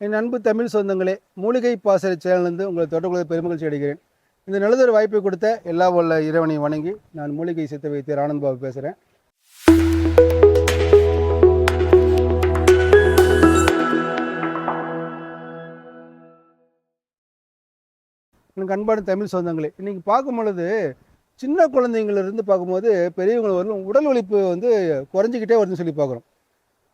என் அன்பு தமிழ் சொந்தங்களே மூலிகை பாசறை சேனல்லேருந்து உங்களை தொடர்புகளை பெருமகிழ்ச்சி அடைகிறேன். இந்த நல்லதொரு வாய்ப்பை கொடுத்த எல்லா உள்ள இறைவனை வணங்கி நான் மூலிகை சித்த வைத்தியர் ஆனந்த் பாபு பேசுகிறேன் எனக்கு அன்பான தமிழ் சொந்தங்களே இன்றைக்கி பார்க்கும் பொழுது சின்ன குழந்தைங்களிருந்து பார்க்கும்போது பெரியவங்க வரலும் உடல் உழைப்பு வந்து குறைஞ்சிக்கிட்டே வருதுன்னு சொல்லி பார்க்குறோம்.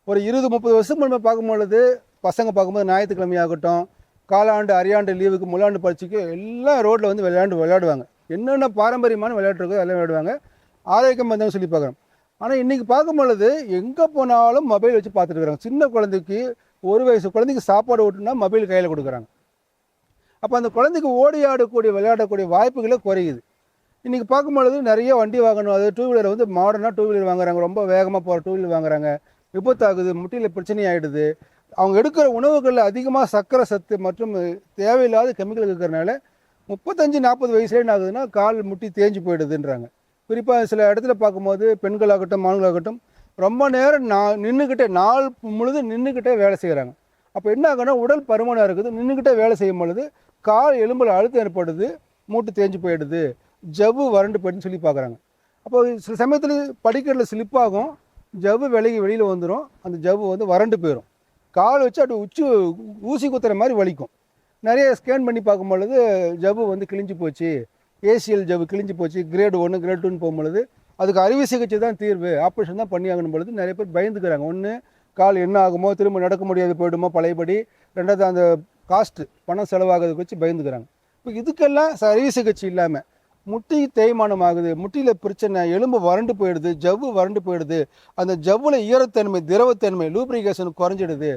ஒரு இருபது முப்பது வருஷம் முன்பு பார்க்கும் பொழுது பசங்க பார்க்கும்போது ஞாயிற்றுக்கிழமையாகட்டும் காலாண்டு அரையாண்டு லீவுக்கு முலாண்டு பரீட்சைக்கு எல்லாம் ரோட்டில் வந்து விளையாண்டு விளையாடுவாங்க. என்னென்ன பாரம்பரியமான விளையாட்டு இருக்கோ எல்லாம் விளையாடுவாங்க. ஆரோக்கியம் வந்தாலும் சொல்லி பார்க்குறோம் ஆனால் இன்றைக்கி பார்க்கும் பொழுது எங்கே போனாலும் மொபைல் வச்சு பார்த்துட்டு இருக்காங்க சின்ன குழந்தைக்கு ஒரு வயசு குழந்தைக்கு சாப்பாடு ஓட்டுனா மொபைல் கையில் கொடுக்குறாங்க. அப்போ அந்த குழந்தைக்கு ஓடி ஆடக்கூடிய விளையாடக்கூடிய வாய்ப்புகளே குறையுது. இன்றைக்கி பார்க்கும் பொழுது நிறைய வண்டி வாங்கணும். அது டூ வீலர் வந்து மாடர்னாக டூ வீலர் வாங்குறாங்க. ரொம்ப வேகமாக போகிற டூ வீலர் வாங்குறாங்க. விபத்தாகுது முட்டியில் பிரச்சனை ஆகிடுது அவங்க எடுக்கிற உணவுகளில் அதிகமாக சர்க்கரை சத்து மற்றும் தேவையில்லாத கெமிக்கல் இருக்கிறனால முப்பத்தஞ்சு நாற்பது வயசுல என்ன ஆகுதுன்னா கால் முட்டி தேஞ்சு போயிடுதுன்றாங்க. குறிப்பாக சில இடத்துல பார்க்கும்போது பெண்களாகட்டும் ஆண்களாகட்டும் ரொம்ப நேரம் நான் நின்றுக்கிட்டே நாள் முழுது நின்றுக்கிட்டே வேலை செய்கிறாங்க. அப்போ என்ன ஆகுன்னா உடல் பருமனாக இருக்குது நின்றுக்கிட்டே வேலை செய்யும் பொழுது கால் எலும்பில் அழுத்தம் ஏற்படுது மூட்டு தேஞ்சு போயிடுது ஜவ்வு வறண்டு போயிடுன்னு சொல்லி பார்க்குறாங்க. அப்போ சில சமயத்தில் படிக்கட்டில் ஸ்லிப்பாகும் ஜவ்வு விலகி வெளியில் வந்துடும் அந்த ஜவ்வு வந்து வறண்டு போயிடும் கால் வச்சு அப்படி உச்சி ஊசி குத்துற மாதிரி வலிக்கும். நிறைய ஸ்கேன் பண்ணி பார்க்கும் பொழுது ஜவ்வு வந்து கிழிஞ்சு போச்சு. ஏசிஎல் ஜவ்வு கிழிஞ்சு போச்சு. கிரேடு ஒன்று கிரேட் டூன்னு போகும்பொழுது அதுக்கு அறுவை சிகிச்சை தான் தீர்வு. ஆப்ரேஷன் தான் பண்ணி ஆகணும் பொழுது நிறைய பேர் பயந்துக்கிறாங்க. ஒன்று கால் என்ன ஆகுமோ திரும்ப நடக்க முடியாது போயிடுமோ பழையபடி. ரெண்டாவது அந்த காஸ்ட்டு பணம் செலவாகிறதுக்கு வச்சு பயந்துக்கிறாங்க. இப்போ இதுக்கெல்லாம் அறுவை சிகிச்சை இல்லாமல் முட்டி தேய்மானம் ஆகுது முட்டியில் பிரச்சனை எலும்பு வறண்டு போயிடுது ஜவ்வு வறண்டு போயிடுது. அந்த ஜவ்வில் ஈரத்தன்மை திரவத்தன்மை லூப்ரிகேஷன் குறைஞ்சிடுது.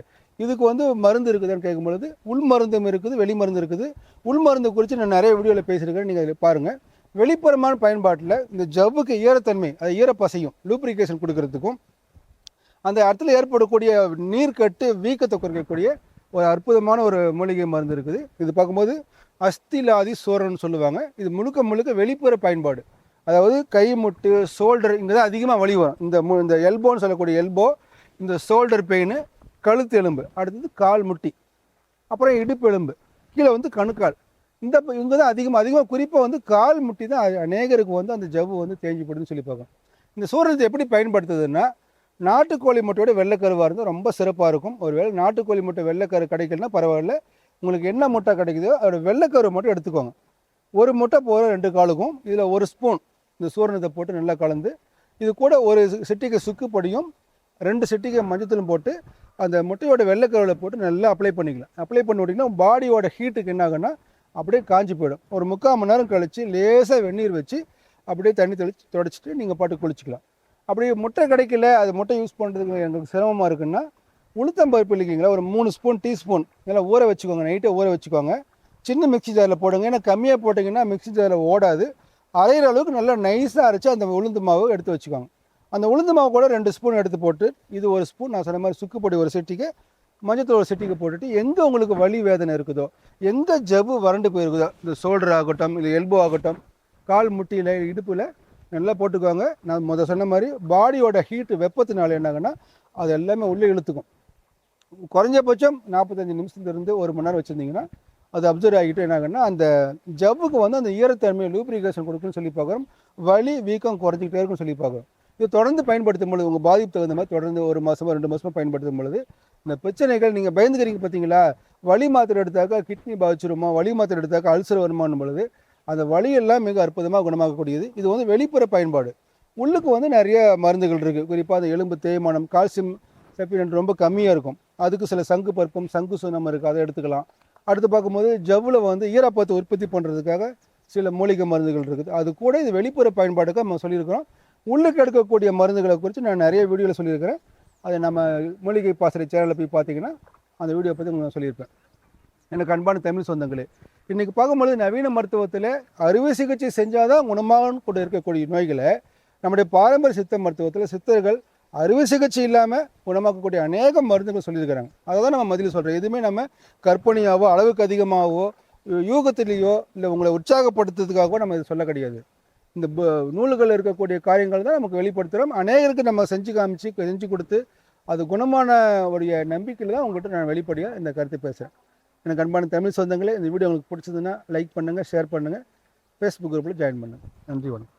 இதுக்கு வந்து மருந்து இருக்குதுன்னு கேட்கும்பொழுது உள் மருந்தும் இருக்குது வெளி மருந்து இருக்குது. உள் மருந்து குறித்து நான் நிறைய வீடியோவில் பேசியிருக்கேன் நீங்கள் அதில் பாருங்கள் வெளிப்புறமான பயன்பாட்டில் இந்த ஜவ்வுக்கு ஈரத்தன்மை அது ஈரப்பசையும் லூப்ரிகேஷன் கொடுக்கறதுக்கும் அந்த இடத்துல ஏற்படக்கூடிய நீர்க்கட்டு வீக்கத்தை குறைக்கக்கூடிய ஒரு அற்புதமான ஒரு மூலிகை மருந்து இருக்குது. இது பார்க்கும்போது அஸ்திலாதி சோரன்னு சொல்லுவாங்க. இது முழுக்க முழுக்க வெளிப்புற பயன்பாடு. அதாவது கை முட்டு ஷோல்டர் இங்கே தான் அதிகமாக வலி வரும். இந்த மு இந்த எல்போன்னு சொல்லக்கூடிய எல்போ இந்த ஷோல்டர் பெயின் கழுத்து எலும்பு அடுத்தது கால் முட்டி அப்புறம் இடுப்பு எலும்பு கீழே வந்து கணுக்கால். இந்த இங்கே தான் அதிகமாக அதிகமாக குறிப்பாக வந்து கால் முட்டி தான் அநேகருக்கு வந்து அந்த ஜவ்வு வந்து தேஞ்சு போடுதுன்னு சொல்லி பார்க்கணும். இந்த சூரணத்தை எப்படி பயன்படுத்துதுன்னா நாட்டுக்கோழி முட்டையோட வெள்ளைக்கருவாக இருந்தால் ரொம்ப சிறப்பாக இருக்கும். ஒருவேளை நாட்டுக்கோழி முட்டை வெள்ளைக்கரு கிடைக்கலன்னா பரவாயில்ல. உங்களுக்கு என்ன முட்டை கிடைக்குதோ அதோட வெள்ளைக்கரு மட்டும் எடுத்துக்கோங்க. ஒரு முட்டை போகிற ரெண்டு காலுக்கும் இதில் ஒரு ஸ்பூன் இந்த சூரணத்தை போட்டு நல்லா கலந்து இது கூட ஒரு சிட்டிக்கு சுக்கு பொடியும் ரெண்டு சிட்டிகை மஞ்சத்தூளும் போட்டு அந்த முட்டையோட வெள்ளைக்கருவில் போட்டு நல்லா அப்ளை பண்ணிக்கலாம். அப்ளை பண்ணி விட்டிங்கன்னா பாடியோட ஹீட்டுக்கு என்ன ஆகுன்னா அப்படியே காஞ்சி போயிடும். ஒரு முக்கால் மணி நேரம் கழித்து லேசாக வெந்நீர் வச்சு அப்படியே தண்ணி தெளித்து தொடச்சிட்டு நீங்கள் பாட்டு குளிச்சுக்கலாம். அப்படி முட்டை கிடைக்கல அது முட்டை யூஸ் பண்ணுறதுக்கு எங்களுக்கு சிரமமாக இருக்குன்னா உளுத்தம் பருப்பு இல்லைங்களா ஒரு மூணு ஸ்பூன் டீஸ்பூன் இதெல்லாம் ஊற வச்சுக்கோங்க நைட்டை ஊற வச்சுக்கோங்க. சின்ன மிக்ஸி ஜாரில் போடுங்க. ஏன்னா கம்மியாக போட்டிங்கன்னா மிக்ஸி ஜாரில் ஓடாது. அரைகிற அளவுக்கு நல்லா நைஸாக அரைச்சி அந்த உளுந்து மாவு எடுத்து வச்சுக்கோங்க. அந்த உளுந்து மாவு கூட ரெண்டு ஸ்பூன் எடுத்து போட்டு இது ஒரு ஸ்பூன் நான் சொன்ன மாதிரி சுக்கு பொடி ஒரு செட்டிக்கு மஞ்சத்தூள் ஒரு செட்டிக்கு போட்டுட்டு எங்கே உங்களுக்கு வலி வேதனை இருக்குதோ எங்கே ஜவ்வு வறண்டு போயிருக்குதோ இந்த ஷோல்டர் ஆகட்டும் இல்லை எல்போ ஆகட்டும் கால் முட்டியில் இடுப்பில் நல்லா போட்டுக்கோங்க. நான் முதல் சொன்ன மாதிரி பாடியோட ஹீட்டு வெப்பத்தினால என்னாகுன்னா அது எல்லாமே உள்ளே இழுத்துக்கும். குறைஞ்சபட்சம் நாற்பத்தஞ்சு நிமிஷத்துலேருந்து ஒரு மணி நேரம் வச்சுருந்தீங்கன்னா அது அப்சர்வ் ஆகிட்டு என்ன அந்த ஜவ்வுக்கு வந்து அந்த ஈரத்தன்மையை லூப்ரிகேஷன் கொடுக்குன்னு சொல்லி பார்க்குறோம். வலி வீக்கம் குறைஞ்சிக்கிட்டே இருக்குன்னு சொல்லி பார்க்குறோம். இது தொடர்ந்து பயன்படுத்தும் பொழுது உங்கள் பாதிப்பு தகுந்த மாதிரி தொடர்ந்து ஒரு மாதமோ ரெண்டு மாதமோ பயன்படுத்தும் பொழுது இந்த பிரச்சனைகள் நீங்கள் பயந்துக்கிறீங்க பார்த்தீங்களா? வலி மாத்திரை எடுத்தாக்கா கிட்னி பாதிச்சிருமா வலி மாத்திரை எடுத்தாக்கா அல்சர் வருமானம் பொழுது அந்த வலியெல்லாம் மிக அற்புதமாக குணமாகக்கூடியது இது வந்து வெளிப்புற பயன்பாடு. உள்ளுக்கு வந்து நிறைய மருந்துகள் இருக்குது குறிப்பாக அந்த எலும்பு தேய்மானம் கால்சியம் சப்ளிமெண்ட் ரொம்ப கம்மியாக இருக்கும். அதுக்கு சில சங்கு பருப்பும் சங்கு சுனம் இருக்குது அதை எடுத்துக்கலாம். அடுத்து பார்க்கும்போது ஜவ்வில் வந்து ஈரப்பத்தை உற்பத்தி பண்ணுறதுக்காக சில மூலிகை மருந்துகள் இருக்குது. அது கூட இது வெளிப்புற பயன்பாடுக்கு நம்ம சொல்லியிருக்கிறோம். உள்ளுக்கு எடுக்கக்கூடிய மருந்துகளை குறித்து நான் நிறைய வீடியோவில் சொல்லியிருக்கிறேன். அதை நம்ம மூலிகை பாசறை சேனலில் போய் பார்த்தீங்கன்னா அந்த வீடியோ பற்றி உங்களுக்கு நான் சொல்லியிருப்பேன். எனக்கு அன்பான தமிழ் சொந்தங்களே இன்றைக்கி பார்க்கும்பொழுது நவீன மருத்துவத்தில் அறுவை சிகிச்சை செஞ்சால் தான் குணமாக கொண்டு இருக்கக்கூடிய நோய்களை நம்முடைய பாரம்பரிய சித்த மருத்துவத்தில் சித்தர்கள் அறுவை சிகிச்சை இல்லாமல் குணமாக்கக்கூடிய அநேக மருந்துகள் சொல்லியிருக்கிறாங்க. அதை தான் நம்ம மதியில் சொல்கிறோம் எதுவுமே நம்ம கற்பனையாவோ அளவுக்கு அதிகமாகவோ யூகத்திலேயோ இல்லை உங்களை உற்சாகப்படுத்துறதுக்காகவோ நம்ம இது சொல்ல கிடையாது. இந்த ப- நூல்களில் இருக்கக்கூடிய காரியங்கள் தான் நமக்கு வெளிப்படுத்துகிறோம் அநேகருக்கு நம்ம செஞ்சு காமிச்சு செஞ்சு கொடுத்து அது குணமான உடைய நம்பிக்கையில் தான் உங்கள்கிட்ட நான் வெளிப்படையாக இந்த கருத்தை பேசுகிறேன் எனக்கு அன்பான தமிழ் சொந்தங்களே இந்த வீடியோ உங்களுக்கு பிடிச்சதுன்னா லைக் பண்ணுங்கள் ஷேர் பண்ணுங்கள் ஃபேஸ்புக் குரூப்பில் ஜாயின் பண்ணுங்கள் நன்றி வணக்கம்.